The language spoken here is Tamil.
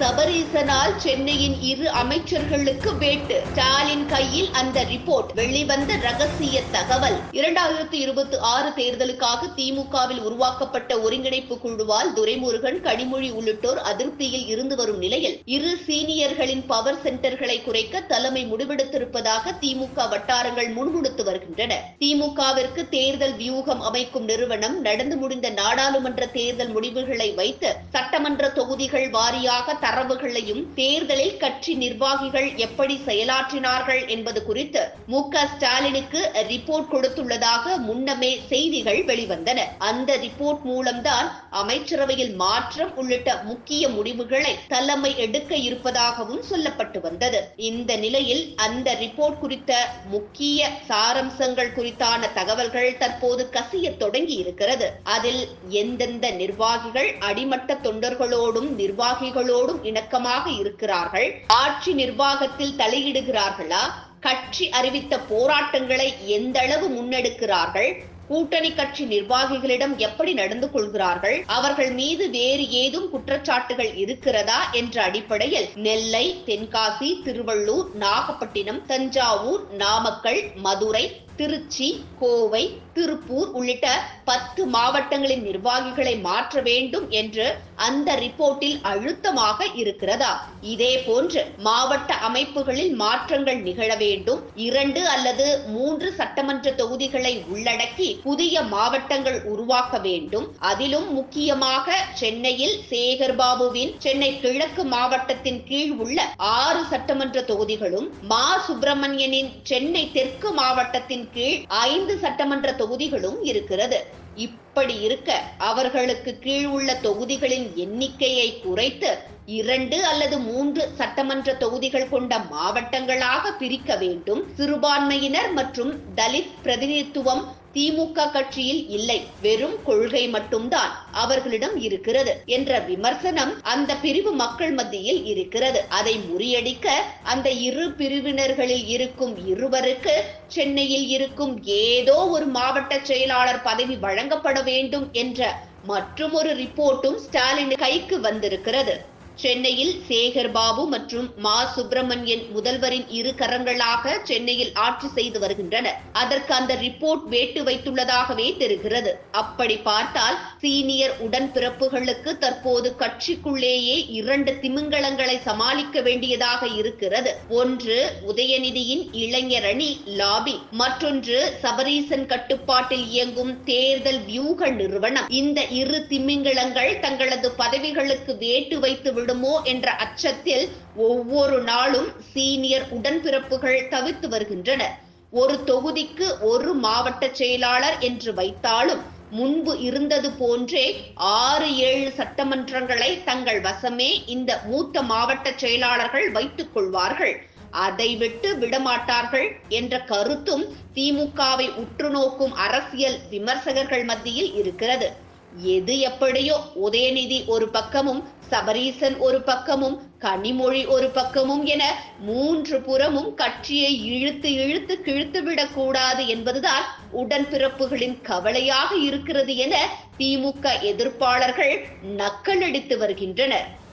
சபரீசனால் சென்னையின் இரு அமைச்சர்களுக்கு வேட்டு. ஸ்டாலின் கையில் அந்த ரிப்போர்ட். வெளிவந்த ரகசிய தகவல். இரண்டாயிரத்தி இருபத்தி ஆறு தேர்தலுக்காக திமுகவில் உருவாக்கப்பட்ட ஒருங்கிணைப்பு குழுவால் துரைமுருகன் கனிமொழி உள்ளிட்டோர் அதிருப்தியில் இருந்து வரும் நிலையில் இரு சீனியர்களின் பவர் சென்டர்களை குறைக்க தலைமை முடிவெடுத்திருப்பதாக திமுக வட்டாரங்கள் முன்முடுத்து வருகின்றன. திமுகவிற்கு தேர்தல் வியூகம் அமைக்கும் நிறுவனம் நடந்து முடிந்த நாடாளுமன்ற தேர்தல் முடிவுகளை வைத்து சட்டமன்ற தொகுதிகள் வாரியாக தரவுகளையும் தேர்தலில் கட்சி நிர்வாகிகள் எப்படி செயலாற்றினார்கள் என்பது குறித்து மு க ஸ்டாலினுக்கு ரிப்போர்ட் கொடுத்துள்ளதாக முன்னமே செய்திகள் வெளிவந்தன. அந்த ரிப்போர்ட் மூலம்தான் அமைச்சரவையில் மாற்றம் உள்ளிட்ட முக்கிய முடிவுகளை தலைமை எடுக்க இருப்பதாகவும் சொல்லப்பட்டு வந்தது. இந்த நிலையில் அந்த ரிப்போர்ட் குறித்த முக்கிய சாரம்சங்கள் குறித்தான தகவல்கள் தற்போது கசிய தொடங்கி இருக்கிறது அதில் எந்தெந்த நிர்வாகிகள் அடிமட்ட தொண்டர்களோடும் நிர்வாகிகளோடும் இணக்கமாக இருக்கிறார்கள். ஆட்சி நிர்வாகத்தில் தலையிடுகிறார்களா? கட்சி அறிவித்த போராட்டங்களை எந்த அளவு முன்னெடுக்கிறார்கள்? கூட்டணி கட்சி நிர்வாகிகளிடம் எப்படி நடந்து கொள்கிறார்கள்? அவர்கள் மீது வேறு ஏதும் குற்றச்சாட்டுகள் இருக்கிறதா? என்ற அடிப்படையில் நெல்லை தென்காசி திருவள்ளூர் நாகப்பட்டினம் தஞ்சாவூர் நாமக்கல் மதுரை திருச்சி கோவை திருப்பூர் உள்ளிட்ட பத்து மாவட்டங்களின் நிர்வாகிகளை மாற்ற வேண்டும் என்று அந்த ரிப்போர்ட்டில் அழுத்தமாக இருக்கிறதா? இதே போன்று மாவட்ட அமைப்புகளில் மாற்றங்கள் நிகழ வேண்டும். இரண்டு அல்லது மூன்று சட்டமன்ற தொகுதிகளை உள்ளடக்கி புதிய மாவட்டங்கள் உருவாக்க வேண்டும். அதிலும் முக்கியமாக சென்னையில் சேகர்பாபுவின் சென்னை கிழக்கு மாவட்டத்தின் கீழ் உள்ள ஆறு சட்டமன்ற தொகுதிகளும் மா. சுப்பிரமணியனின் சென்னை தெற்கு மாவட்டத்தின் கீழ் ஐந்து சட்டமன்ற தொகுதிகளும் இருக்கிறது. இப்படி இருக்க அவர்களுக்கு கீழ் உள்ள தொகுதிகளின் எண்ணிக்கையை குறைத்து இரண்டு அல்லது மூன்று சட்டமன்ற தொகுதிகள் கொண்ட மாவட்டங்களாக பிரிக்க வேண்டும். சிறுபான்மையினர் மற்றும் தலித் பிரதிநிதித்துவம் திமுக கட்சியில் இல்லை. வெறும் கொள்கை மட்டும்தான் அவர்களிடம் இருக்கிறது என்ற விமர்சனம் அந்த பிரிவு மக்கள் மத்தியில் இருக்கிறது. அதை முறியடிக்க அந்த இரு பிரிவினர்களில் இருக்கும் இருவருக்கு சென்னையில் இருக்கும் ஏதோ ஒரு மாவட்ட செயலாளர் பதவி வழங்கப்பட வேண்டும் என்ற மற்றும் ஒரு ரிப்போர்ட்டும் ஸ்டாலின் கைக்கு வந்திருக்கிறது. சென்னையில் சேகர் பாபு மற்றும் மா சுப்பிரமணியன் முதல்வரின் இரு கரங்களாக சென்னையில் ஆட்சி செய்து வருகின்றனர். அதற்கு அந்த ரிப்போர்ட் வேட்டு வைத்துள்ளதாகவே தெரிகிறது. அப்படி பார்த்தால் சீனியர் உடன்பிறப்புகளுக்கு தற்போது கட்சிக்குள்ளேயே இரண்டு திமிங்கலங்களை சமாளிக்க வேண்டியதாக இருக்கிறது. ஒன்று உதயநிதியின் இளைஞர் அணி லாபி. மற்றொன்று சபரீசன் கட்டுப்பாட்டில் இயங்கும் தேர்தல் வியூக நிறுவனம். இந்த இரு திமிங்கலங்கள் தங்களது பதவிகளுக்கு வேட்டு வைத்து விடுமோ என்ற அச்சத்தில் ஒவ்வொரு நாளும் சீனியர் உடன்பிறப்புகள் தவித்து வருகின்றனர். ஒரு தொகுதிக்கு ஒரு மாவட்ட செயலாளர் என்று வைத்தாலும் முன்பு இருந்தது போன்றே ஆறு ஏழு சட்டமன்றங்களை தங்கள் வசமே இந்த மூத்த மாவட்ட செயலாளர்கள் வைத்துக் கொள்வார்கள். அதை விட்டு விடமாட்டார்கள் என்ற கருத்தும் திமுகவை உற்று நோக்கும் அரசியல் விமர்சகர்கள் மத்தியில் இருக்கிறது. எது எப்படியோ உதயநிதி ஒரு பக்கமும் சபரீசன் ஒரு பக்கமும் கனிமொழி ஒரு பக்கமும் என மூன்று புறமும் கட்சியை இழுத்து இழுத்து கிழித்து விடக்கூடாது என்பதுதான் உடன்பிறப்புகளின் கவலையாக இருக்கிறது என திமுக எதிர்ப்பாளர்கள் நக்கலடித்து வருகின்றனர்.